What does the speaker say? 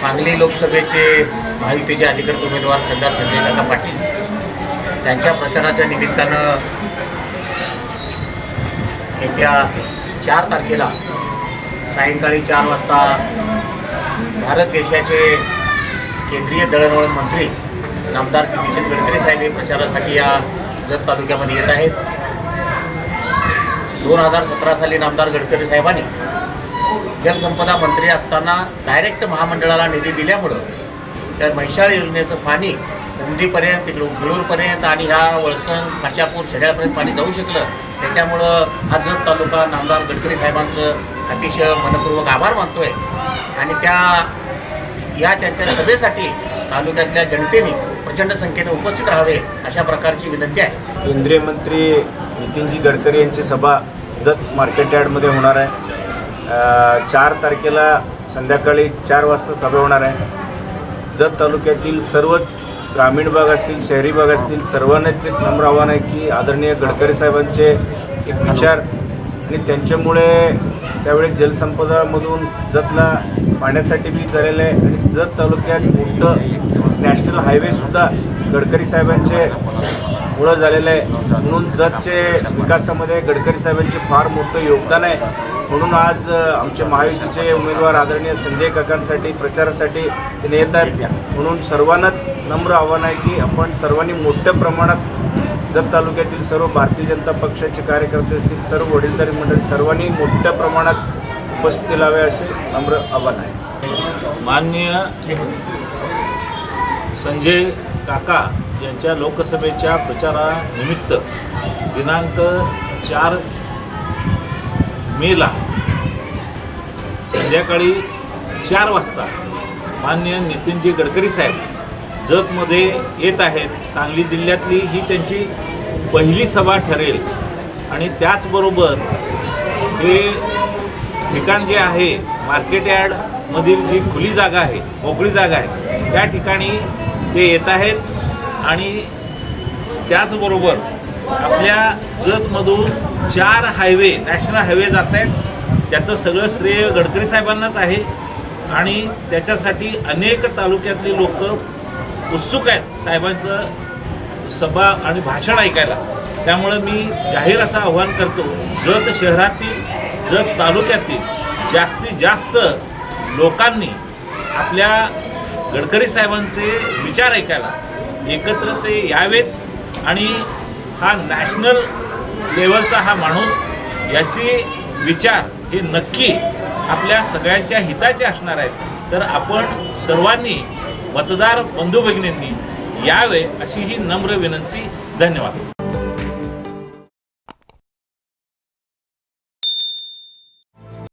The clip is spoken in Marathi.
सांगली लोकसभेचे महायुतीचे अधिकृत उमेदवार खासदार संजय काका पाटील. त्यांच्या प्रचाराच्या निमित्तानं येत्या चार तारखेला सायंकाळी चार वाजता भारत देशाचे केंद्रीय दळणवळण मंत्री नामदार नितीन गडकरी साहेब हे प्रचारासाठी या जत तालुक्यामध्ये येत आहेत. दोन हजार सतरा साली नामदार गडकरी साहेबांनी जलसंपदा मंत्री असताना डायरेक्ट महामंडळाला निधी दिल्यामुळं त्या म्हैशाळ योजनेचं पाणी उमदीपर्यंत तिकडे गुळूरपर्यंत आणि ह्या वळसण खाशापूर शेड्यापर्यंत पाणी जाऊ शकलं. त्याच्यामुळं हा जत तालुका नामदार गडकरी साहेबांचं अतिशय मनपूर्वक आभार मानतोय. आणि त्या या त्यांच्या सभेसाठी तालुक्यातल्या जनतेने प्रचंड संख्येने उपस्थित राहावे अशा प्रकारची विनंती आहे. केंद्रीय मंत्री नितीनजी गडकरी यांची सभा जत मार्केट यार्डमध्ये होणार आहे. चार तारखेला संध्याकाळी चार वाजता सभा होणार आहे. जत तालुक्यातील सर्वच ग्रामीण भाग असतील शहरी भाग असतील सर्वांनाच एक नम्र आव्हान आहे की आदरणीय गडकरी साहेबांचे एक विचार आणि त्यांच्यामुळे त्यावेळी जलसंपदामधून जतला पाण्यासाठी बी झालेलं आहे. आणि जत तालुक्यात मोठं नॅशनल हायवेसुद्धा गडकरी साहेबांचे मुळं झालेलं आहे. म्हणून जतचे विकासामध्ये गडकरी साहेबांचे फार मोठं योगदान आहे. म्हणून आज आमचे महायुतीचे उमेदवार आदरणीय संजय काकांसाठी प्रचारासाठी ते येत आहेत म्हणून सर्वांनाच नम्र आव्हान आहे की आपण सर्वांनी मोठ्या प्रमाणात जत तालुक्यातील सर्व भारतीय जनता पक्षाचे कार्यकर्ते असतील सर्व वडीलधारी मंडळी सर्वांनी मोठ्या प्रमाणात उपस्थिती लावे असे नम्र आव्हान आहे. माननीय संजय काका यांच्या लोकसभेच्या प्रचारानिमित्त दिनांक चार मेला. संध्याकाळी चार वाजता मान्य नितीनजी गडकरी साहेब जगमध्ये येत आहेत. सांगली जिल्ह्यातली ही त्यांची पहिली सभा ठरेल. आणि त्याचबरोबर हे ठिकाण जे आहे मार्केट यार्डमधील जी खुली जागा आहे मोकळी जागा आहे त्या ठिकाणी ते येत आहेत. आणि त्याचबरोबर आपल्या जतमधून चार हायवे नॅशनल हायवे जात आहेत. त्याचं सगळं श्रेय गडकरी साहेबांनाच आहे. आणि त्याच्यासाठी अनेक तालुक्यातली लोक उत्सुक आहेत साहेबांचं सभा आणि भाषण ऐकायला. त्यामुळं मी जाहीर असं आव्हान करतो जत शहरातील जत तालुक्यातील जास्तीत जास्त लोकांनी आपल्या गडकरी साहेबांचे विचार ऐकायला एकत्र ते यावेत. आणि हा नॅशनल लेवलचा हा माणूस याचे विचार हे नक्की आपल्या सगळ्यांच्या हिताचे असणार आहेत तर आपण सर्वांनी मतदार बंधू भगिनींनी यावे अशी ही नम्र विनंती धन्यवाद.